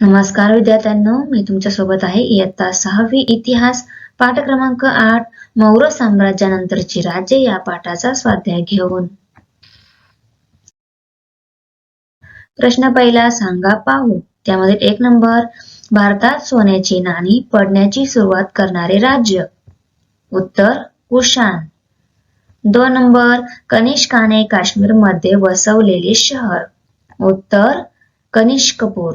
नमस्कार विद्यार्थ्यांनो मी तुमच्यासोबत आहे इयत्ता सहावी इतिहास पाठ क्रमांक आठ मौर्य साम्राज्यानंतरची राज्ये या पाठाचा स्वाध्याय घेऊन. प्रश्न पहिला सांगा पाहू. त्यामध्ये एक नंबर भारतात सोन्याची नाणी पडण्याची सुरुवात करणारे राज्य. उत्तर कुशान. दोन नंबर कनिष्काने काश्मीरमध्ये वसवलेले शहर. उत्तर कनिष्कपूर.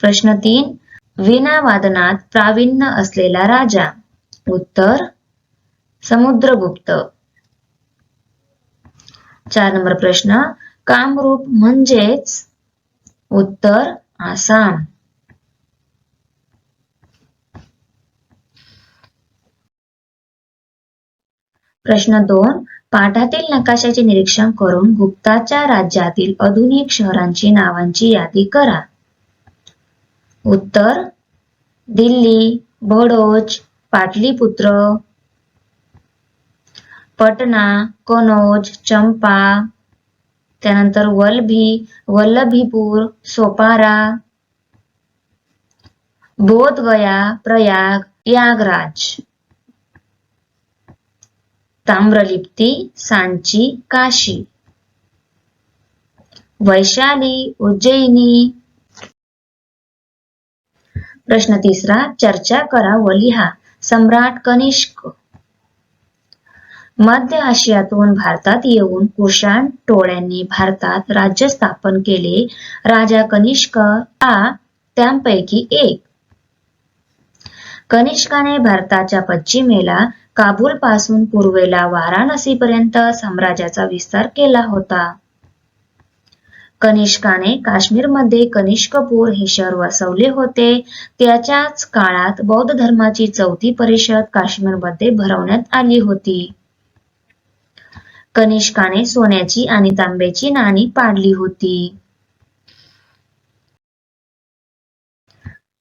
प्रश्न तीन. वीणा वादनात प्रावीण्य असलेला राजा. उत्तर समुद्रगुप्त. चार नंबर प्रश्न. कामरूप म्हणजेच? उत्तर आसाम. प्रश्न दोन. पाठातील नकाशाचे निरीक्षण करून गुप्ताच्या राज्यातील आधुनिक शहरांची नावांची यादी करा. उत्तर दिल्ली भडोच पाटलीपुत्र पटना कनौज चंपा त्यानंतर वल्भी वल्लभीपूर सोपारा बोधगया प्रयाग यागराज. ताम्रलिप्ती सांची काशी. वैशाली उज्जैनी प्रश्न तिसरा चर्चा करा व लिहा. सम्राट कनिष्क. मध्य आशियातून भारतात येऊन कुशाण टोळ्यांनी भारतात राज्य स्थापन केले. राजा कनिष्क हा त्यांपैकी एक. कनिष्काने भारताच्या पश्चिमेला काबूल पासून पूर्वेला वाराणसी पर्यंत साम्राज्याचा विस्तार केला होता. कनिष्काने काश्मीरमध्ये कनिष्कपूर हे शहर वसवले होते. त्याच्याच काळात बौद्ध धर्माची चौथी परिषद काश्मीरमध्ये भरवण्यात आली होती. कनिष्काने सोन्याची आणि तांब्याची नाणी पाडली होती.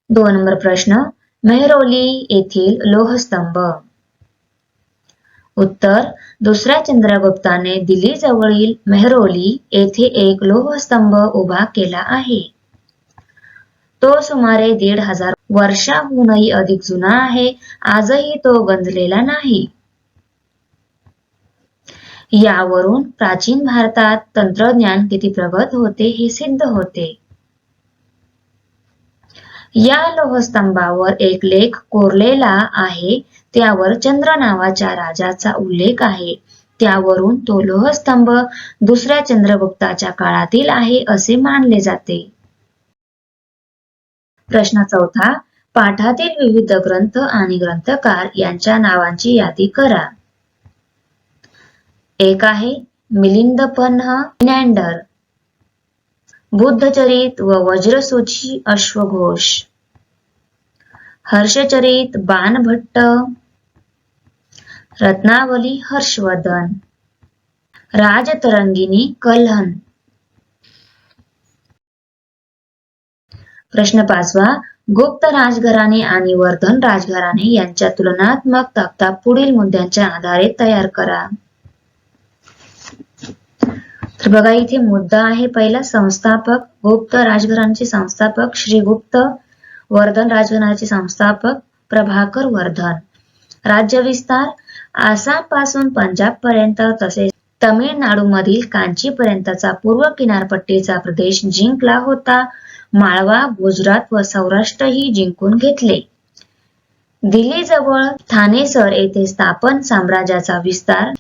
दोन नंबर प्रश्न. मेहरौली येथील लोहस्तंभ. उत्तर दुसऱ्या चंद्रगुप्ताने दिल्ली जवळील मेहरौली येथे एक लोहस्तंभ उभा केला आहे. तो सुमारे दीड हजार वर्षाहूनही अधिक जुना आहे आजही तो गंजलेला नाही. यावरून प्राचीन भारतात तंत्रज्ञान किती प्रगत होते हे सिद्ध होते. या लोहस्तंभावर एक लेख कोरलेला आहे. त्यावर चंद्र नावाच्या राजाचा उल्लेख आहे. त्यावरून तो लोहस्तंभ दुसऱ्या चंद्रगुप्ताच्या काळातील आहे असे मानले जाते. प्रश्न चौथा पाठातील विविध ग्रंथ आणि ग्रंथकार यांच्या नावांची यादी करा. एक आहे मिलिंद पन्ह मिनॅन्डर बुद्धचरित व वज्रसूची अश्वघोष. हर्षचरित बाणभट्ट. रत्नावली हर्षवर्धन. राजतरंगिणी कल्हन. प्रश्न पाचवा. गुप्त राजघराणे आणि वर्धन राजघराणे यांच्या तुलनात्मक तक्ता पुढील मुद्द्यांच्या आधारे तयार करा. तर बघा इथे मुद्दा आहे पहिला संस्थापक गुप्त राजघराण्याचे संस्थापक श्री गुप्त वर्धन राजघराण्याचे संस्थापक प्रभाकर वर्धन. राज्य विस्तार आसामपासून पंजाब पर्यंत तसेच तमिळनाडूमधील कांची पर्यंतचा पूर्व किनारपट्टीचा प्रदेश जिंकला होता. माळवा गुजरात व सौराष्ट्र ही जिंकून घेतले. दिल्लीजवळ ठाणेसर येथे स्थापन साम्राज्याचा विस्तार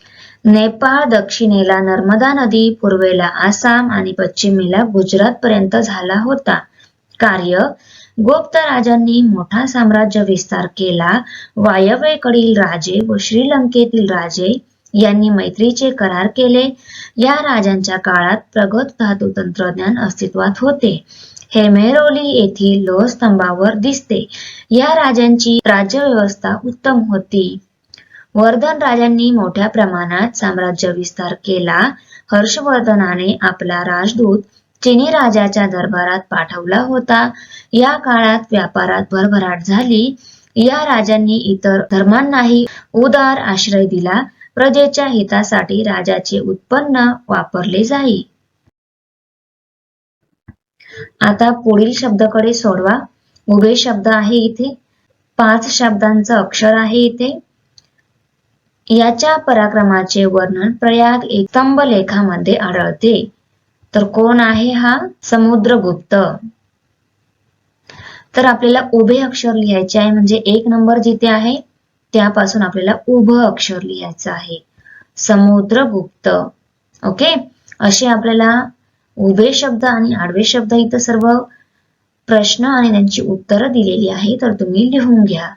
नेपाळ दक्षिणेला नर्मदा नदी पूर्वेला आसाम आणि पश्चिमेला गुजरात पर्यंत झाला होता. कार्य गुप्त राजांनी मोठा साम्राज्य विस्तार केला. वायव्येकडील राजे व श्रीलंकेतील राजे यांनी मैत्रीचे करार केले. या राजांच्या काळात प्रगत धातू तंत्रज्ञान अस्तित्वात होते. हेमेरोली येथील लोहस्तंभावर दिसते. या राजांची राज्यव्यवस्था उत्तम होती. वर्धन राजांनी मोठ्या प्रमाणात साम्राज्य विस्तार केला. हर्षवर्धनाने आपला राजदूत चिनी राजाच्या दरबारात पाठवला होता. या काळात व्यापारात भरभराट झाली. या राजांनी इतर धर्मांनाही उदार आश्रय दिला. प्रजेच्या हितासाठी राजाचे उत्पन्न वापरले जाई. आता पुढील शब्दाकडे सोडवा. उभे शब्द आहे इथे. पाच शब्दांचं अक्षर आहे इथे. याच्या पराक्रमाचे वर्णन प्रयाग एक स्तंभ लेखामध्ये आढळते. तर कोण आहे हा? समुद्रगुप्त. तर आपल्याला उभे अक्षर लिहायचे आहे म्हणजे एक नंबर जिथे आहे त्यापासून आपल्याला उभं अक्षर लिहायचं आहे. समुद्रगुप्त. ओके? असे आपल्याला उभे शब्द आणि आडवे शब्द इथं सर्व प्रश्न आणि त्यांची उत्तरं दिलेली आहे तर तुम्ही लिहून घ्या.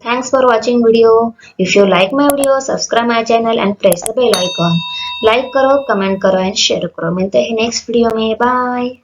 Thanks for watching video. If you like my video, subscribe my channel and press the bell icon. Like करो, comment करो and share करो. मिलते हैं next video में. Bye.